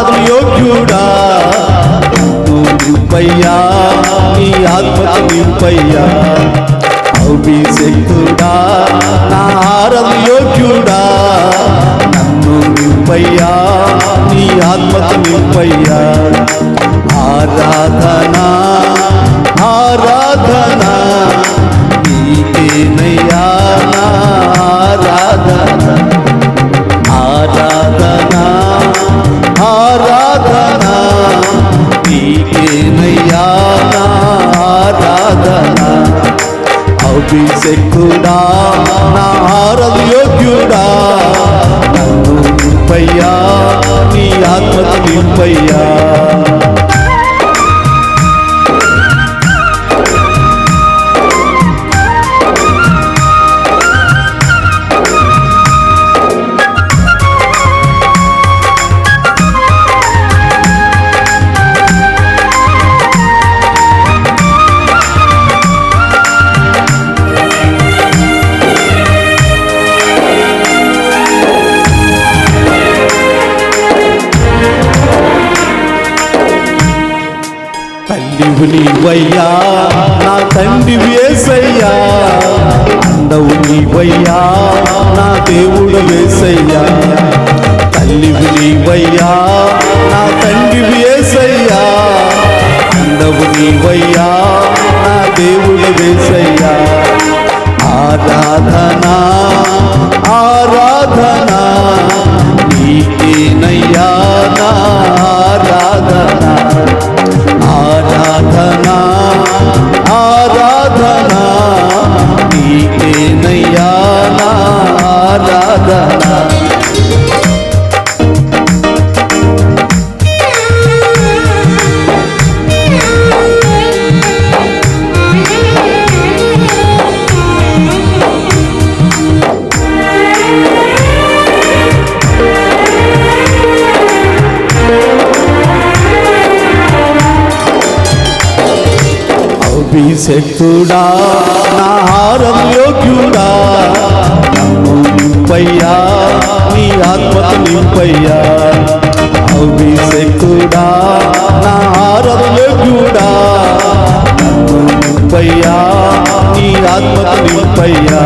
ఆరాధన యోగ్యుడా? నువ్వు నింపయ్యా నీ ఆత్మకు నింపయ్యా. అభిషేకుడా నా ఆరాధన యోగ్యుడా? నన్ను నింపయ్యా నీ ఆత్మకు నింపయ్యా. ఆరాధనా ఆరాధన. శక్తుడా నా ఆరద యోగ్యుడా? నన్ను నింపయ్యా నీ ఆత్మకు నింపయ్యా తల్లివు నీవయ్యా నా తండ్రి వేసయ్యా. అండవు నీవయ్యా నా దేవుడు వేసయ్యా. తల్లివు నీవయ్యా నా తండ్రి వేసయ్యా. అండవు నీవయ్యా నా దేవుడు వేసయ్యా. ఆరాధనా ఆరాధనా. ఆరాధనా అభిషక్తుడా నా హారం యోగ్యుడా నన్ను నింపయ్యా నీ ఆత్మకు నింపయ్యా. అభిషక్తుడా నా హారం నన్ను నింపయ్యా నీ ఆత్మకు నింపయ్యా.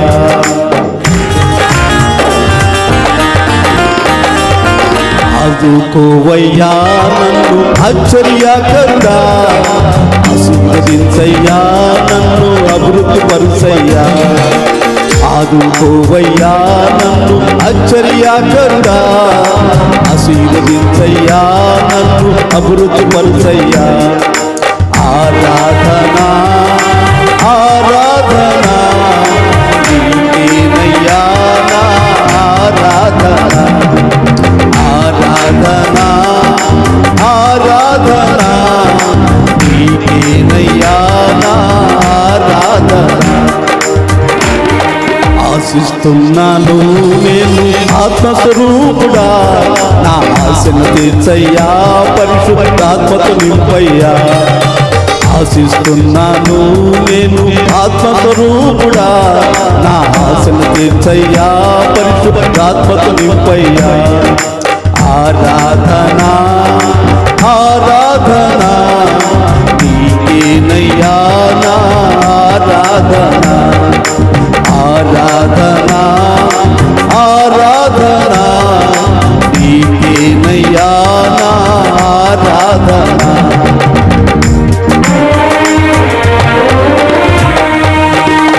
ఆదుకోవయ్యా నన్ను ఆశ్చర్యకరుడా ఆశీర్వదించయ్యా నన్ను అభివృద్ధి పరుసయ్యా ఆదుకోవయ్యా నన్ను ఆశ్చర్యకరుడా ఆశీర్వదించయ్యా నన్ను అభివృద్ధి పరుచయ్యా ఆరాధనా ఆరాధనా. ఆశిస్తున్నాను నేను ఆత్మస్వరూపుడా. నా ఆశను తీర్చయ్యా పరిశుద్ధాత్మకు నింపయ్యా. ఆశిస్తున్నాను నేను ఆత్మస్వరూపుడా. నా ఆశను తీర్చయ్యా పరిశుద్ధాత్మకు నింపయ్యా. ఆరాధనా ఆరాధనా.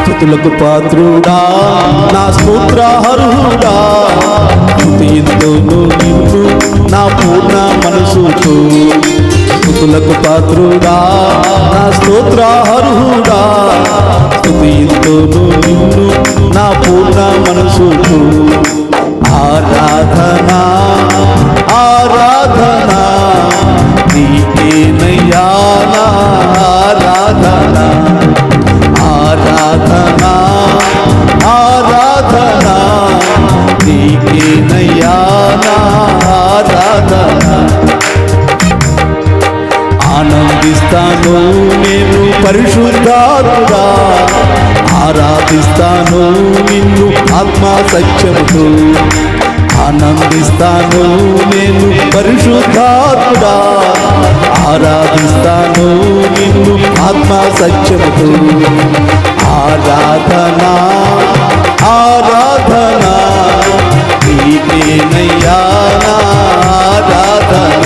స్థుతులకు పాత్రుడా నా స్తోత్రాహరుడా. స్థుతింతును నిన్ను నా పూర్ణ మనసుతో. స్థుతులకు పాత్రుడా నా స్తోత్రాహరుడా. స్థుతింతును నిన్ను నా పూర్ణ మనసుతో. పరిశుద్ధాత్ముడా ఆరాధిస్తాను నిన్ను ఆత్మ సత్యముతో. ఆనందిస్తాను నేను పరిశుద్ధాత్ముడా ఆరాధిస్తాను నిన్ను ఆత్మ సత్యముతో. ఆరాధన ఆరాధన నీకేనయ్యా నా ఆరాధన.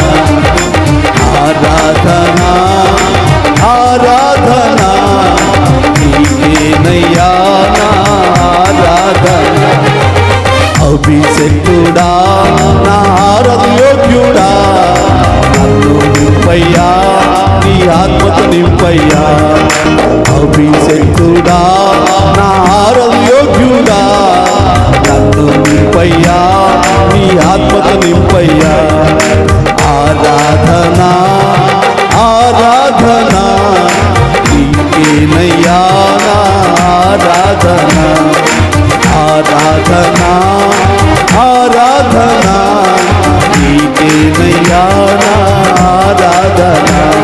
నింపయ్యా నీ ఆత్మకు నింపయ్యా. అభిషేకుడా నారయోగ్యుడా నన్ను నింపయ్యా నీ ఆత్మకు నింపయ్యా. ఆరాధన ఆరాధన నీకేనయ్యా నా ఆరాధన. ఆరాధన ఆరాధన ಆರಾಧನಾ